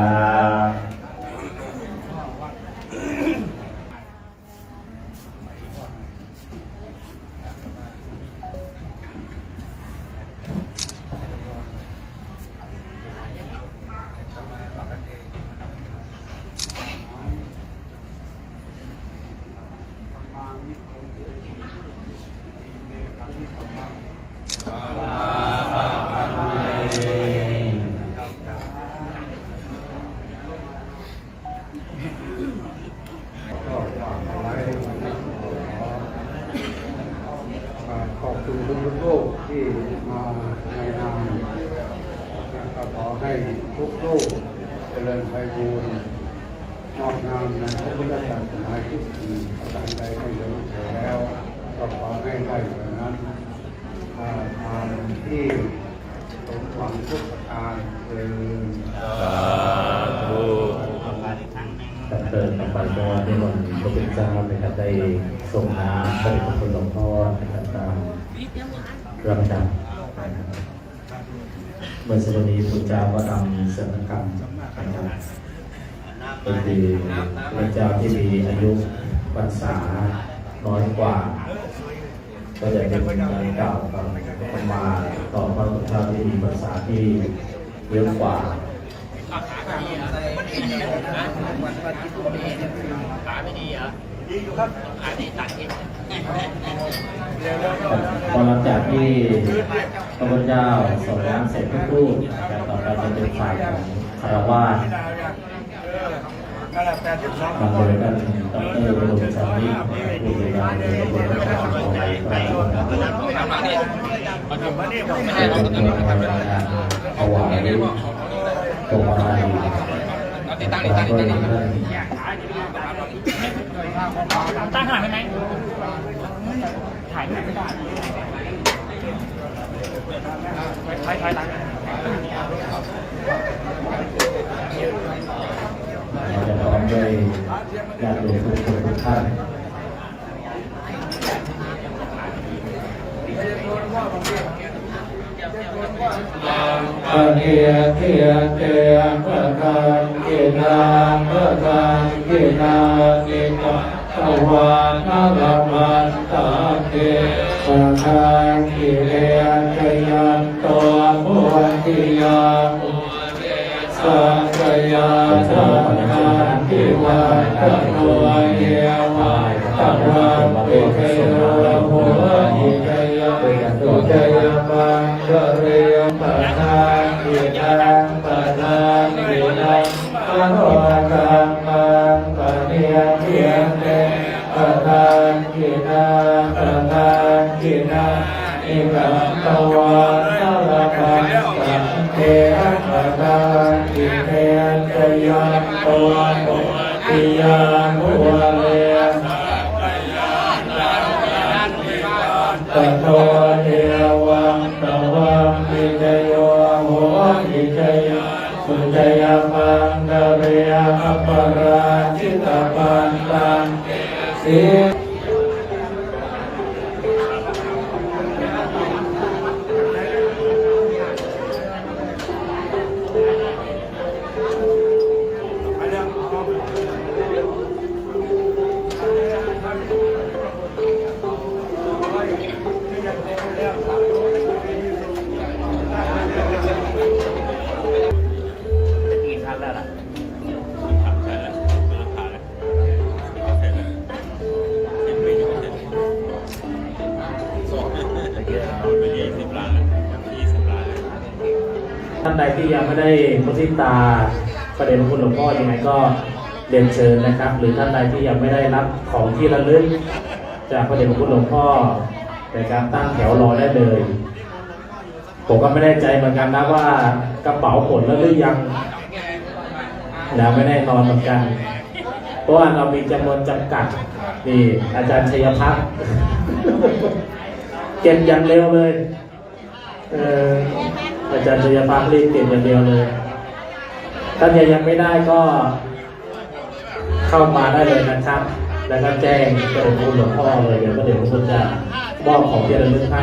ครับ ขอบคุณทุกโลกที่มาในนามก็ขอให้ทุกโลกเจริญไพบูรณ์นอบน้อมในพระพุทธศาสนาที่ดีประการใดไม่เหลือเสียแล้วก็ขอให้ได้แบบนั้นทานที่สมหวังทุกประการเลยสาธุดำเนินต่อไปก็นิมนต์ พระพุทธเจ้านะครับได้ส่งน้ำพระพระคุณหลวงพ่อนะครับตามลำดับเมื่อสักครู่นี้พระเจ้าก็ทำสังฆกรรมนะครับก็คือพระเจ้าที่มีอายุพรรษาน้อยกว่า ก็จะเป็นการกล่าวกับมาต่อพระพุทธเจ้าที่มีภาษาที่เยอะกว่า พอหลังจากที่พระพุทธเจ้าส่งน้ำเสร็จทุกรูปนะครับต่อไปจะเป็นฝ่ายของคารวะนำโดยท่านดอกเตอรบรมสารีผู้บริการโดยบริการของเราไปนะครับเป็นตัวในการถวายตรงอะไร ติดตั้งตั้งตั้งตั้งขนาดไหนถ่ายไม่ได้ถ่ายถ่ายตั้งจะพร้อมด้วยญาติโยมทุกท่าน ปะเกียเทียเตียพระคันกินาพระคันกินากิกะตวานาลมันตาเกปะ โนกังมังปะเนียเทียนเตปะทานกินังปะทานกินังอิกังตวานาลปังสังเทปะทานกิเทนตยังตัวปุติยังหัวเรียนตโตเทวั ปราชิตปันตังสิ ท่านใดที่ยังไม่ได้มุทิตาประเด็นคุณหลวงพ่อยังไงก็เรียนเชิญนะครับ หรือท่านใดที่ยังไม่ได้รับของที่ระลึก จากประเด็นคุณหลวงพ่อในการตั้งแถวรอได้เลยผมก็ไม่แน่ใจเหมือนกันนะว่ากระเป๋าขนแล้วหรือยังแล้วไม่แน่นอนเหมือนกัน เพราะว่าเรามีจำนวนจำกัดนี่อาจารย์ชัยพัฒน์เก็บอย่างเร็วเลย เออ อาจารย์ชัยพัฒน์รีบเปลี่ยนอย่างเดียวเลยถ้านยังไม่ได้ก็เข้ามาได้เลยนะครับ แล้วก็แจ้งเป็นคุณหลวงพ่อเลยเดี๋ยวก็เดี๋ยวผมจะมอบของที่ระลึกให้